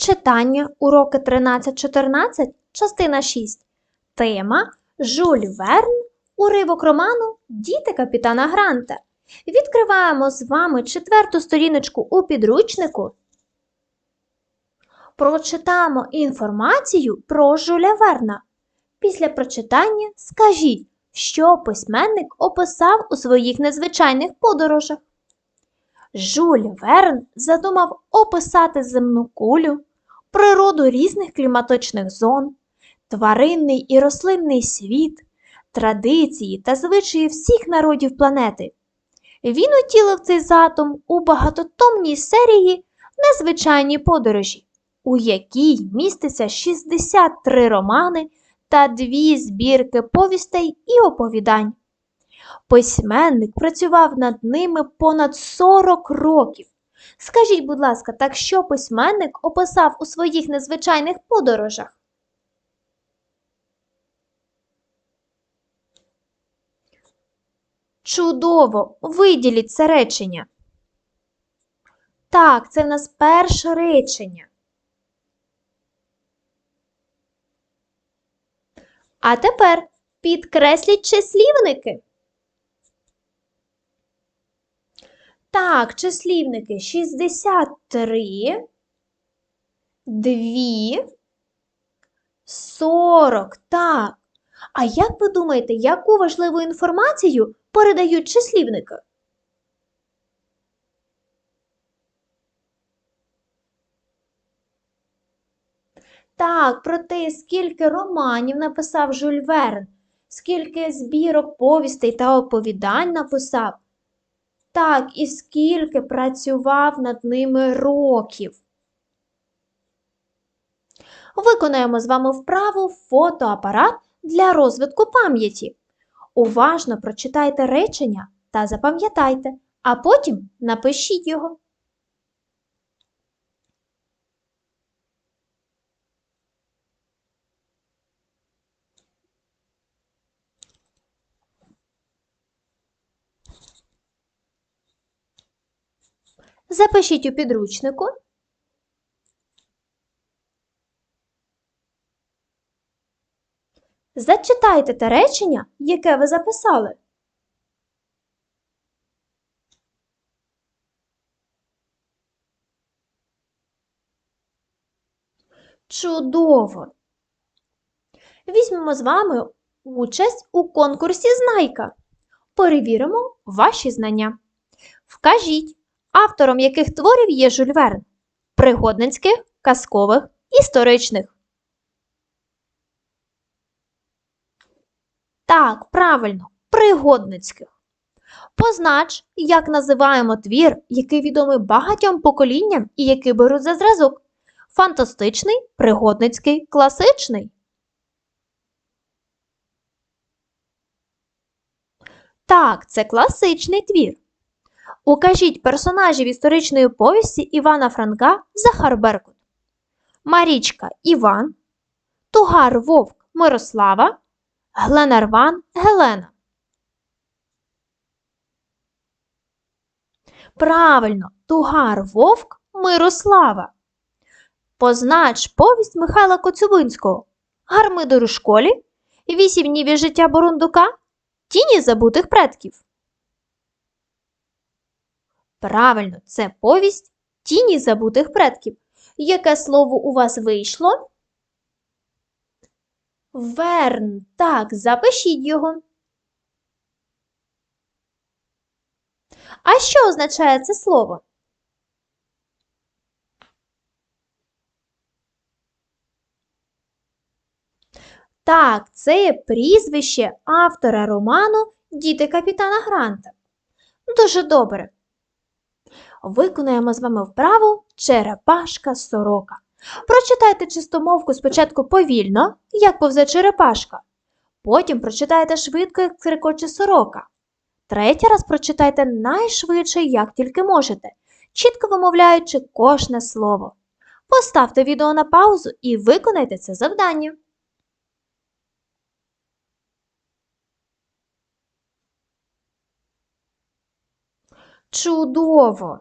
Читання уроки 13-14, частина 6. Тема Жюль Верн. Уривок роману Діти капітана Гранта. Відкриваємо з вами четверту сторіночку у підручнику. Прочитаємо інформацію про Жюля Верна. Після прочитання скажіть, що письменник описав у своїх незвичайних подорожах. Жюль Верн задумав описати земну кулю, природу різних кліматичних зон, тваринний і рослинний світ, традиції та звичаї всіх народів планети. Він утілив цей задум у багатотомній серії Незвичайні подорожі, у якій міститься 63 романи та дві збірки повістей і оповідань. Письменник працював над ними понад 40 років. Скажіть, будь ласка, так що письменник описав у своїх незвичайних подорожах? Чудово! Виділіть це речення. Так, це в нас перше речення. А тепер підкресліть числівники. Так, числівники 63, 2, 40. Так. А як ви думаєте, яку важливу інформацію передають числівники? Так, про те, скільки романів написав Жюль Верн, скільки збірок повістей та оповідань написав. Так, і скільки працював над ними років. Виконаємо з вами вправу фотоапарат для розвитку пам'яті. Уважно прочитайте речення та запам'ятайте, а потім напишіть його. Запишіть у підручнику. Зачитайте те речення, яке ви записали. Чудово! Візьмемо з вами участь у конкурсі Знайка. Перевіримо ваші знання. Вкажіть, автором яких творів є Жюль Верн? Пригодницьких, казкових, історичних. Так, правильно, пригодницьких. Познач, як називаємо твір, який відомий багатьом поколінням і який беруть за зразок. Фантастичний, пригодницький, класичний. Так, це класичний твір. Укажіть персонажів історичної повісті Івана Франка Захар Беркут. Марічка Іван, Тугар Вовк Мирослава, Гленарван Гелена. Правильно, Тугар Вовк Мирослава. Познач повість Михайла Коцюбинського. Гармидор у школі. Вісім життя Бурундука. Тіні забутих предків. Правильно, це повість Тіні забутих предків. Яке слово у вас вийшло? Верн. Так, запишіть його. А що означає це слово? Так, це є прізвище автора роману Діти капітана Гранта. Дуже добре. Виконаємо з вами вправу черепашка сорока. Прочитайте чистомовку спочатку повільно, як повзе черепашка. Потім прочитайте швидко, як циркоче сорока. Третій раз прочитайте найшвидше, як тільки можете, чітко вимовляючи кожне слово. Поставте відео на паузу і виконайте це завдання. Чудово!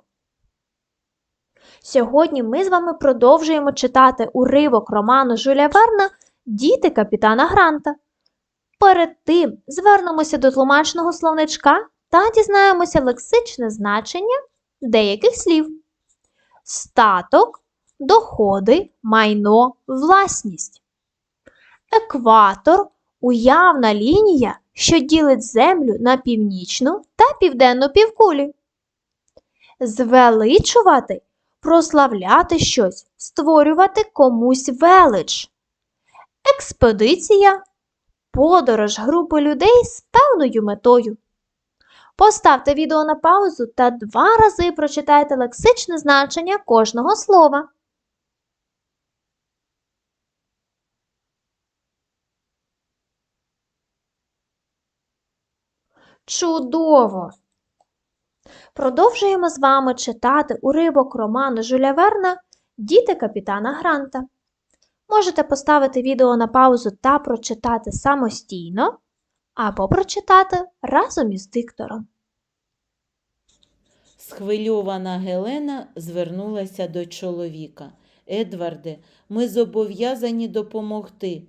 Сьогодні ми з вами продовжуємо читати уривок роману Жюля Верна Діти капітана Гранта. Перед тим звернемося до тлумачного словничка та дізнаємося лексичне значення деяких слів: статок, доходи, майно, власність. Екватор уявна лінія, що ділить землю на північну та південну півкулі. Звеличувати прославляти щось, створювати комусь велич. Експедиція подорож групи людей з певною метою. Поставте відео на паузу та два рази прочитайте лексичне значення кожного слова. Чудово! Продовжуємо з вами читати уривок роману Жюля Верна Діти капітана Гранта. Можете поставити відео на паузу та прочитати самостійно, або прочитати разом із диктором. Схвильована Гелена звернулася до чоловіка. Едварде, ми зобов'язані допомогти.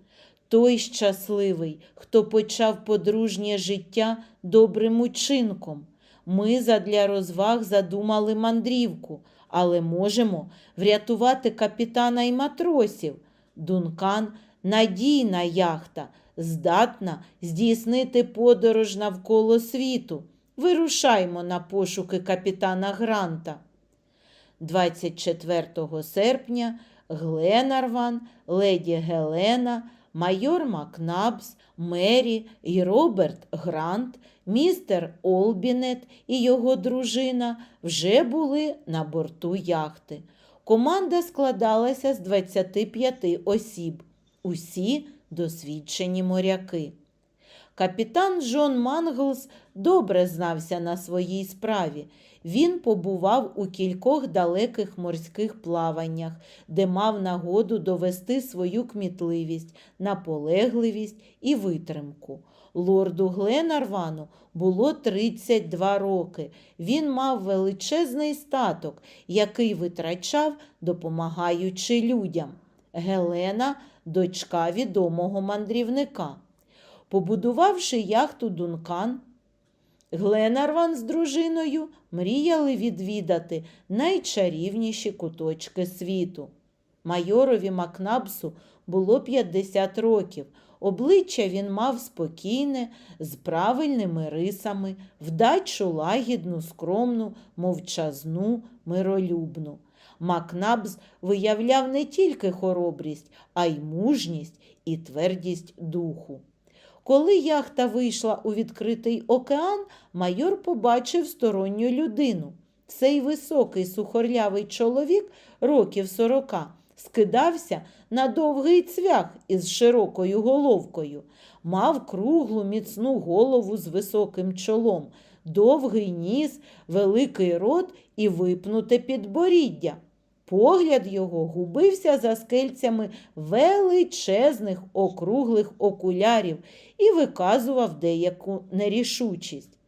Той щасливий, хто почав подружнє життя добрим учинком. Ми задля розваг задумали мандрівку, але можемо врятувати капітана і матросів. Дункан надійна яхта, здатна здійснити подорож навколо світу. Вирушаймо на пошуки капітана Гранта. 24 серпня Гленарван, леді Гелена, майор Макнабс, Мері і Роберт Грант, містер Олбінет і його дружина вже були на борту яхти. Команда складалася з 25 осіб, усі досвідчені моряки. Капітан Джон Манглс добре знався на своїй справі. Він побував у кількох далеких морських плаваннях, де мав нагоду довести свою кмітливість, наполегливість і витримку. Лорду Гленарвану було 32 роки. Він мав величезний статок, який витрачав, допомагаючи людям. Гелена дочка відомого мандрівника. Побудувавши яхту Дункан, Гленарван з дружиною мріяли відвідати найчарівніші куточки світу. Майорові Макнабсу було 50 років. Обличчя він мав спокійне, з правильними рисами, вдачу лагідну, скромну, мовчазну, миролюбну. Макнабс виявляв не тільки хоробрість, а й мужність і твердість духу. Коли яхта вийшла у відкритий океан, майор побачив сторонню людину. Цей високий сухорлявий чоловік років сорока скидався на довгий цвях із широкою головкою, мав круглу міцну голову з високим чолом, довгий ніс, великий рот і випнуте підборіддя. Погляд його губився за скельцями величезних округлих окулярів і виказував деяку нерішучість.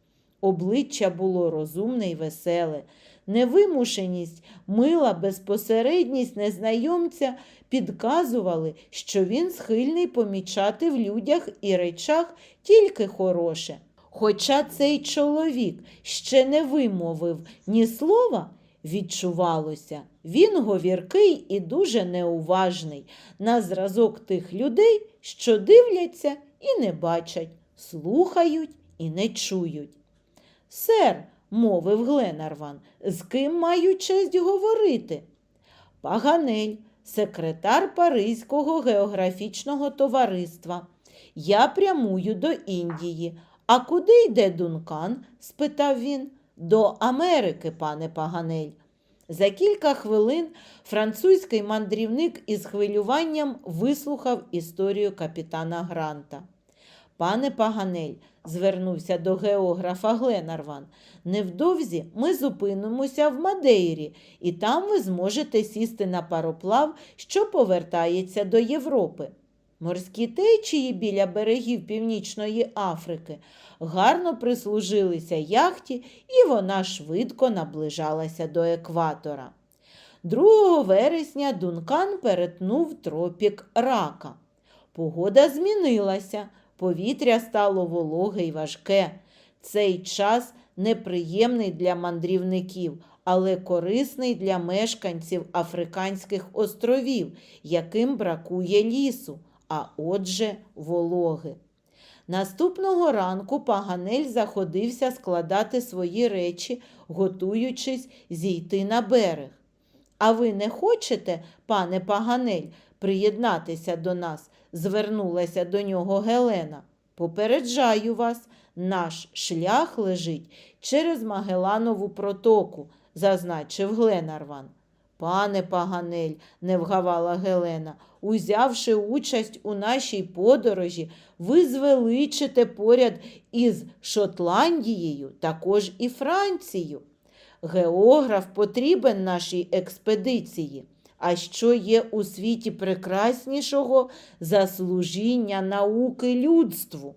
Обличчя було розумне й веселе. Невимушеність, мила безпосередність незнайомця підказували, що він схильний помічати в людях і речах тільки хороше. Хоча цей чоловік ще не вимовив ні слова, відчувалося, він говіркий і дуже неуважний на зразок тих людей, що дивляться і не бачать, слухають і не чують. Сер, мовив Гленарван, з ким маю честь говорити? Паганель, секретар Паризького географічного товариства. Я прямую до Індії. А куди йде Дункан? спитав він. До Америки, пане Паганель. За кілька хвилин французький мандрівник із хвилюванням вислухав історію капітана Гранта. Пане Паганель, звернувся до географа Гленарван, невдовзі ми зупинимося в Мадейрі, і там ви зможете сісти на пароплав, що повертається до Європи. Морські течії біля берегів Північної Африки гарно прислужилися яхті, і вона швидко наближалася до екватора. 2 вересня Дункан перетнув тропік рака. Погода змінилася, повітря стало вологе й важке. Цей час неприємний для мандрівників, але корисний для мешканців Африканських островів, яким бракує лісу, а отже, вологи. Наступного ранку Паганель заходився складати свої речі, готуючись зійти на берег. А ви не хочете, пане Паганель, приєднатися до нас? звернулася до нього Гелена. Попереджаю вас, наш шлях лежить через Магеланову протоку, зазначив Гленарван. Пане Паганель, не вгавала Гелена, узявши участь у нашій подорожі, ви звеличите поряд із Шотландією, також і Францією. Географ потрібен нашій експедиції. А що є у світі прекраснішого за служіння науки людству?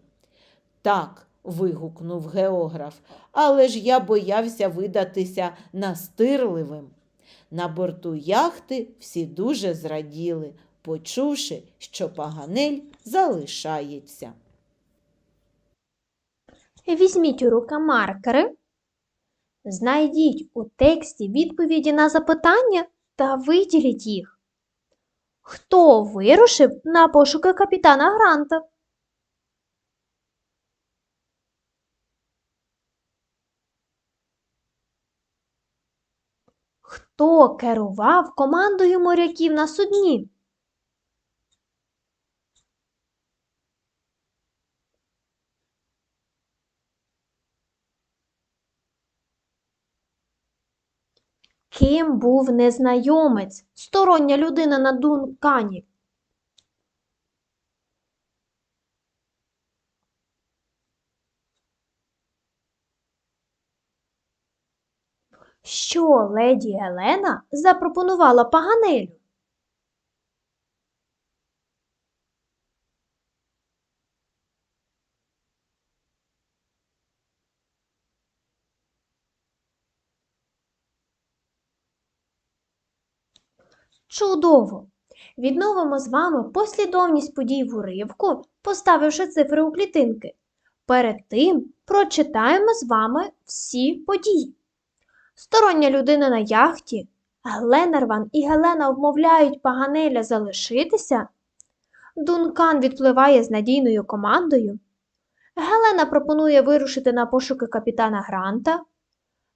Так, вигукнув географ, але ж я боявся видатися настирливим. На борту яхти всі дуже зраділи, почувши, що Паганель залишається. Візьміть у руки маркери. Знайдіть у тексті відповіді на запитання та виділіть їх. Хто вирушив на пошуки капітана Гранта? Хто керував командою моряків на судні? Ким був незнайомець, стороння людина на Дункані? Що леді Елена запропонувала Паганелю? Чудово! Відновимо з вами послідовність подій в уривку, поставивши цифри у клітинки. Перед тим прочитаємо з вами всі події. Стороння людина на яхті, Гленарван і Гелена вмовляють Паганеля залишитися. Дункан відпливає з надійною командою. Гелена пропонує вирушити на пошуки капітана Гранта.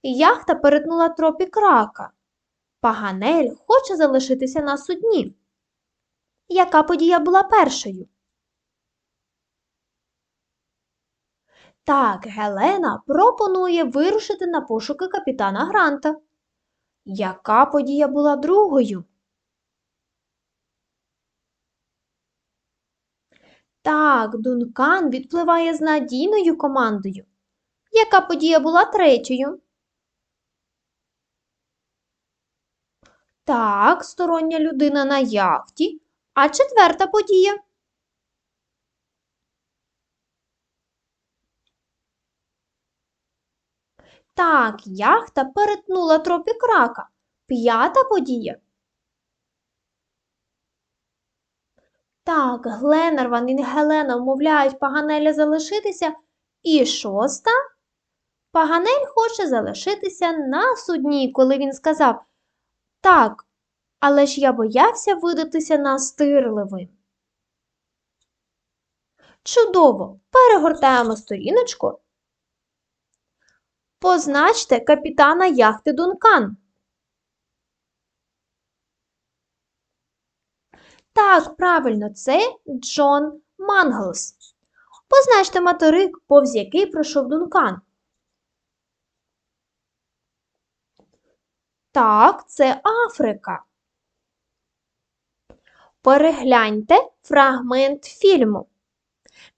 Яхта перетнула тропік рака. Паганель хоче залишитися на судні. Яка подія була першою? Так, Гелена пропонує вирушити на пошуки капітана Гранта. Яка подія була другою? Так, Дункан відпливає з надійною командою. Яка подія була третьою? Так, стороння людина на яхті. А четверта подія? Так, яхта перетнула тропік рака. П'ята подія. Так, Гленарван і Гелена вмовляють Паганеля залишитися. І шоста. Паганель хоче залишитися на судні, коли він сказав Так, але ж я боявся видатися настирливим. Чудово! Перегортаємо сторіночку. Позначте капітана яхти Дункан. Так, правильно, це Джон Манглс. Позначте материк, повз який пройшов Дункан. Так, це Африка. Перегляньте фрагмент фільму.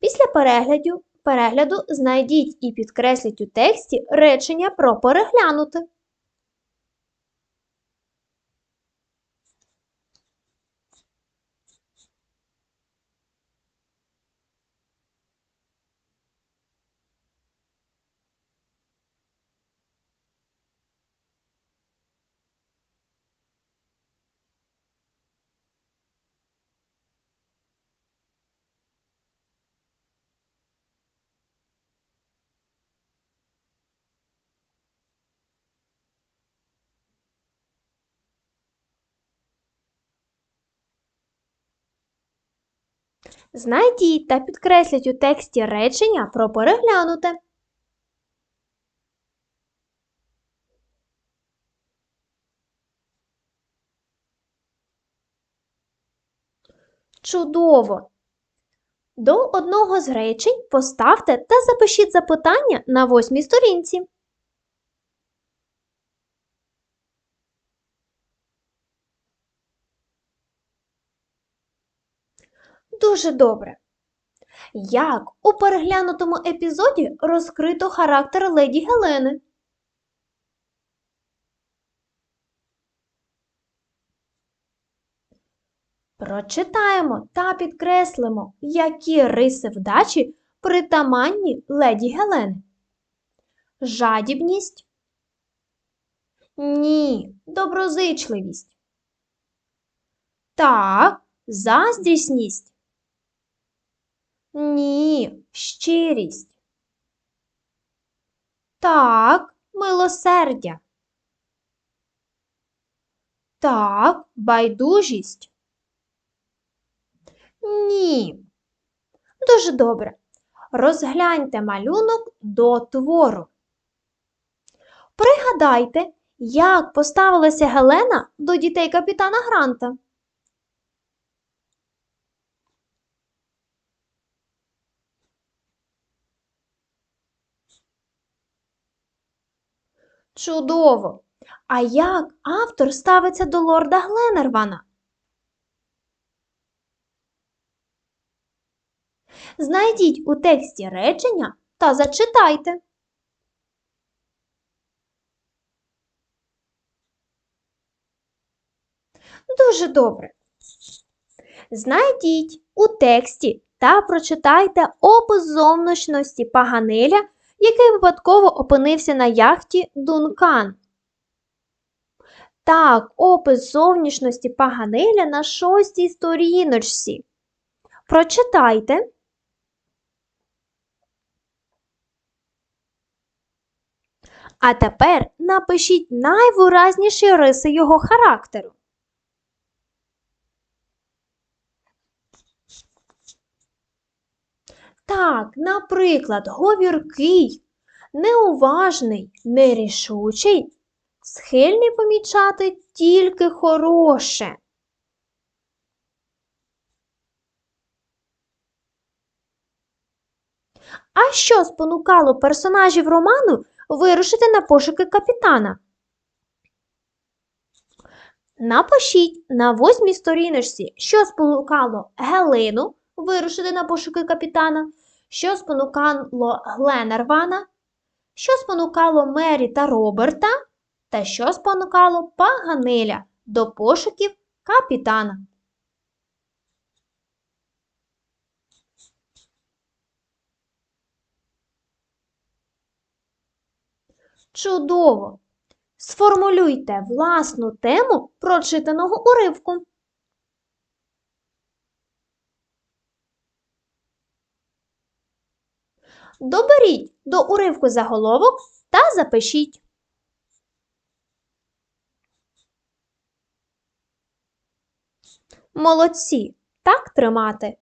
Після перегляду, перегляду знайдіть і підкресліть у тексті речення про переглянути. Знайдіть та підкресліть у тексті речення про переглянуте. Чудово! До одного з речень поставте та запишіть запитання на восьмій сторінці. Дуже добре. Як у переглянутому епізоді розкрито характер леді Гелени? Прочитаємо та підкреслимо, які риси вдачі притаманні леді Гелени. Жадібність? Ні, доброзичливість. Так, заздрісність. Ні, щирість. Так, милосердя. Так, байдужість. Ні. Дуже добре. Розгляньте малюнок до твору. Пригадайте, як поставилася Гелена до дітей капітана Гранта. Чудово! А як автор ставиться до лорда Гленервана? Знайдіть у тексті речення та зачитайте. Дуже добре. Знайдіть у тексті та прочитайте опис зовнішності Паганеля, який випадково опинився на яхті Дункан. Так, опис зовнішності Паганеля на шостій сторіночці. Прочитайте. А тепер напишіть найвиразніші риси його характеру. Так, наприклад, говіркий, неуважний, нерішучий, схильний помічати тільки хороше. А що спонукало персонажів роману вирушити на пошуки капітана? Напишіть на восьмій сторіночці, що спонукало Гелину вирушити на пошуки капітана, що спонукало Гленервана, що спонукало Мері та Роберта, та що спонукало Паганеля до пошуків капітана. Чудово! Сформулюйте власну тему прочитаного уривку. Доберіть до уривку заголовок та запишіть. Молодці! Так тримати.